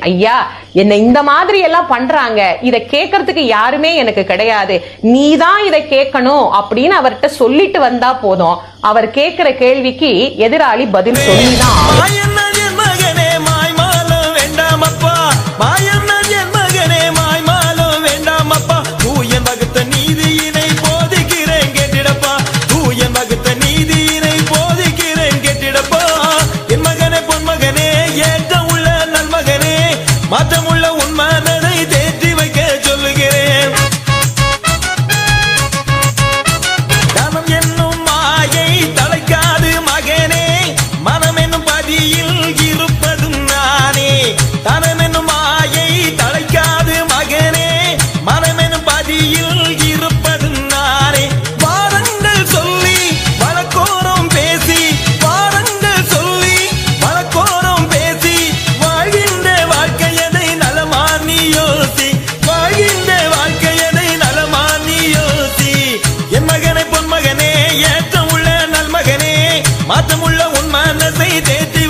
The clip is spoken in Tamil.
ஐயா என்ன இந்த மாதிரி எல்லாம் பண்றாங்க. இதை கேட்கறதுக்கு யாருமே எனக்கு கிடையாது. நீ தான் இதை கேட்கணும் அப்படின்னு அவர்கிட்ட சொல்லிட்டு வந்தா போதும். அவர் கேட்கிற கேள்விக்கு எதிராளி பதில் சொல்லிதான் ஆகணும். மாற்றமுள்ள உன் தேற்றி வைக்க சொல்லுகிறேன். தனம் என்னும் மாயை தலைக்காது மகனே. மனம் என்னும் பதியில் இருப்பதும் நானே. தனம் என்னும் மாயை தலைக்காது மகனே. மனம் என்னும் பதியில் மாற்றமுள்ள உன் மனசை தேற்றி